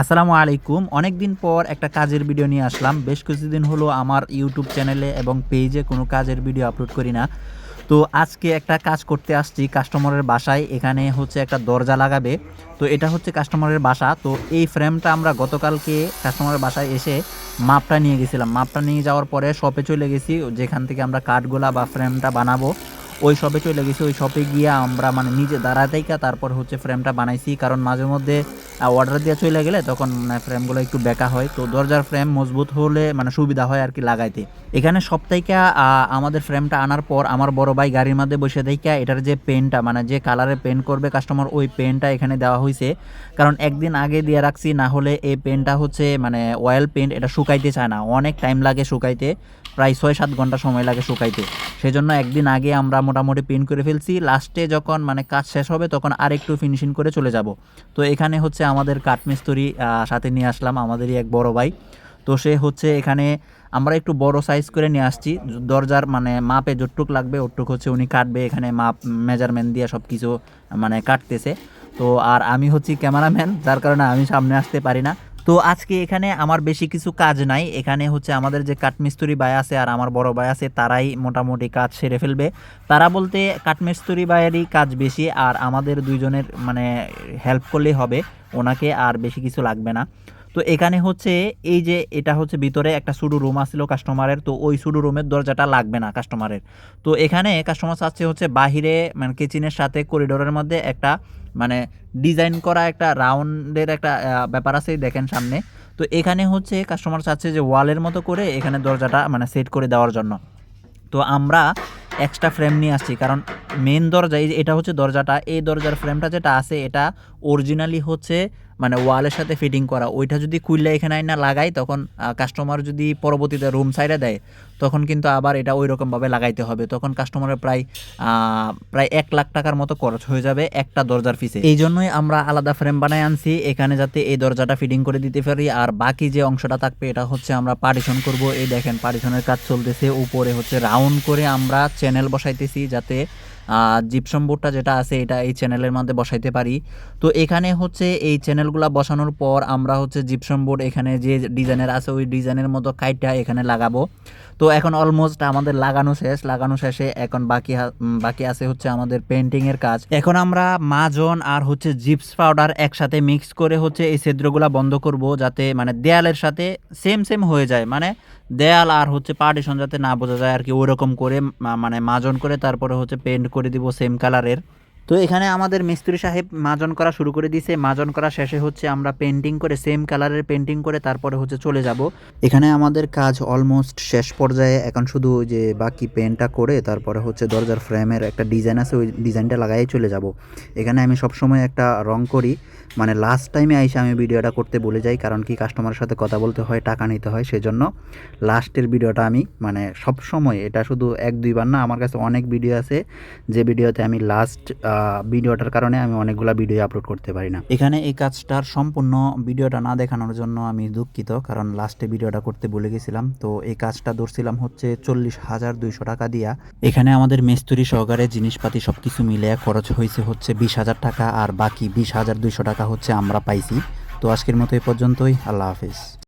আসসালামু আলাইকুম। অনেক দিন পর একটা কাজের ভিডিও নিয়ে আসলাম। বেশ কিছুদিন হলো আমার ইউটিউব চ্যানেলে এবং পেজে কোনো কাজের ভিডিও আপলোড করি না। তো আজকে একটা কাজ করতে আসছি কাস্টমারের বাসায়। এখানে হচ্ছে একটা দরজা লাগাবে। তো এটা হচ্ছে কাস্টমারের বাসা। তো এই ফ্রেমটা আমরা গতকালকে কাস্টমারের বাসায় এসে মাপটা নিয়ে গেছিলাম। মাপটা নিয়ে যাওয়ার পরে শপে চলে গেছি। যেখান থেকে আমরা কাঠগোলা বা ফ্রেমটা বানাবো, ওই শপে চলে গেছি। ওই শপে গিয়ে আমরা মানে নিজে দাঁড়াতেইকা তারপর হচ্ছে ফ্রেমটা বানাইছি। কারণ মাঝে মধ্যে অর্ডার দিয়ে চলে গেলে তখন ফ্রেমগুলো একটু বেঁকা হয়। তো দরজার ফ্রেম মজবুত হলে মানে সুবিধা হয় আর কি লাগাইতে। এখানে সপ্তাহিকা আমাদের ফ্রেমটা আনার পর আমার বড় ভাই গাড়ির মধ্যে বসে দেখা এটার যে পেনটা মানে যে কালারে পেন্ট করবে কাস্টমার ওই পেনটা এখানে দেওয়া হয়েছে কারণ একদিন আগে দিয়ে রাখছি, না হলে এই পেনটা হচ্ছে মানে অয়েল পেন্ট এটা শুকাইতে চায় না। অনেক টাইম লাগে শুকাইতে। প্রায় ছয় সাত ঘণ্টা সময় লাগে শুকাইতে। সেই জন্য একদিন আগে আমরা মোটামুটি পেন্ট করে ফেলছি। লাস্টে যখন মানে কাজ শেষ হবে তখন আরেকটু ফিনিশিং করে চলে যাব। তো এখানে হচ্ছে আমাদের কাঠমিস্ত্রি সাথে নিয়ে আসলাম আমাদেরই এক বড় ভাই। তো সে হচ্ছে এখানে আমরা একটু বড় সাইজ করে নিয়ে আসছি। দরজার মানে মাপে যতটুক লাগবে ওটুক হচ্ছে উনি কাটবে। এখানে মাপ মেজারমেন্ট দিয়ে সব কিছু মানে কাটতেছে। তো আর আমি হচ্ছি ক্যামেরাম্যান যার কারণে আমি সামনে আসতে পারি না। তো আজকে এখানে আমার বেশি কিছু কাজ নাই। এখানে হচ্ছে আমাদের যে কাঠমিস্তুরি ভাই আছে আর আমার বড় ভাই আছে, তারাই মোটামুটি কাজ সেরে ফেলবে। তারা বলতে কাঠমিস্তুরি ভাইয়েরই কাজ বেশি আর আমাদের দুইজনের মানে হেল্প করলেই হবে, ওনাকে আর বেশি কিছু লাগবে না। তো এখানে হচ্ছে এই যে এটা হচ্ছে ভিতরে একটা সুডু রুম আসছিল কাস্টমারের তো ওই সুডু রুমের দরজাটা লাগবে না কাস্টমারের তো এখানে কাস্টমার চাচ্ছে হচ্ছে বাহিরে মানে কিচেনের সাথে করিডোরের মধ্যে একটা মানে ডিজাইন করা একটা রাউন্ডের একটা ব্যাপার আছে, দেখেন সামনে। তো এখানে হচ্ছে কাস্টমার চাচ্ছে যে ওয়ালের মতো করে এখানে দরজাটা মানে সেট করে দেওয়ার জন্য। তো আমরা এক্সট্রা ফ্রেম নিয়ে আসছি, কারণ মেন দরজা এই যে এটা হচ্ছে দরজাটা, এই দরজার ফ্রেমটা যেটা আছে, এটা অরিজিনালি হচ্ছে মানে ওয়ালের সাথে ফিটিং করা। ওইটা যদি খুললে এখানে না লাগাই, তখন কাস্টমার যদি পরবর্তীতে রুম সাইডে দেয়, তখন কিন্তু আবার এটা ওই রকমভাবে লাগাইতে হবে। তখন কাস্টমারের প্রায় প্রায় এক লাখ টাকার মতো খরচ হয়ে যাবে একটা দরজার পিছে। এই জন্যই আমরা আলাদা ফ্রেম বানাই আনছি, এখানে যাতে এই দরজাটা ফিটিং করে দিতে পারি। আর বাকি যে অংশটা থাকবে, এটা হচ্ছে আমরা পার্টিশন করব। এই দেখেন পার্টিশনের কাজ চলতেছে। উপরে হচ্ছে রাউন্ড করে আমরা চ্যানেল বসাইতেছি, যাতে জিপসম বোর্ডটা যেটা আছে, এটা এই চ্যানেলের মধ্যে বসাইতে পারি। তো এখানে হচ্ছে এই চ্যানেলগুলো বসানোর পর আমরা হচ্ছে জিপসম বোর্ড এখানে যে ডিজাইনের আছে, ওই ডিজাইনের মতো কাইটটা এখানে লাগাবো। তো এখন অলমোস্ট আমাদের লাগানো শেষ। লাগানো শেষে এখন বাকি বাকি আছে হচ্ছে আমাদের পেন্টিং এর কাজ। এখন আমরা মাজন আর হচ্ছে জিপস পাউডার একসাথে মিক্স করে হচ্ছে এই ছিদ্রগুলা বন্ধ করব যাতে মানে দেয়ালের সাথে সেম সেম হয়ে যায়। মানে দেয়াল আর হচ্ছে পার্টিশন যাতে না বোঝা যায় আর কি ওরকম করে মানে মাজন করে তারপরে হচ্ছে পেন্ট করে দিব সেম কালারের তো এখানে আমাদের মিস্ত্রি সাহেব মাজন করা শুরু করে দিয়েছে। মাজন করা শেষে হচ্ছে আমরা পেন্টিং করে সেম কালারের পেন্টিং করে তারপরে হচ্ছে চলে যাব। এখানে আমাদের কাজ অলমোস্ট শেষ পর্যায়ে। এখন শুধু যে বাকি পেন্টটা করে তারপরে হচ্ছে দরজার ফ্রেমের একটা ডিজাইন আছে, ওই ডিজাইনটা লাগাই চলে যাব। এখানে আমি সবসময় একটা রং করি। মানে লাস্ট টাইমে আইসে আমি ভিডিওটা করতে বলে যাই, কারণ কি কাস্টমারের সাথে কথা বলতে হয়, টাকা নিতে হয়, সেজন্য লাস্টের ভিডিওটা আমি মানে সব সময়, এটা শুধু এক, দুইবার না, আমার কাছে অনেক ভিডিও আছে, যে ভিডিওতে আমি লাস্ট ভিডিওটার কারণে আমি অনেকগুলা ভিডিও আপলোড করতে পারি না। এখানে এই কাজটার সম্পূর্ণ ভিডিওটা না দেখানোর জন্য আমি দুঃখিত, কারণ লাস্টে ভিডিওটা করতে ভুলে গেছিলাম। তো এই কাজটা ধরছিলাম হচ্ছে চল্লিশ হাজার দুইশো টাকা দিয়া। এখানে আমাদের মেস্তুরি সহকারে জিনিসপাতি সব কিছু মিলে খরচ হয়েছে হচ্ছে বিশ হাজার টাকা, আর বাকি বিশ হাজার দুইশো টাকা হচ্ছে আমরা পাইছি। তো আজকের মতো এই পর্যন্তই আল্লাহ হাফিজ।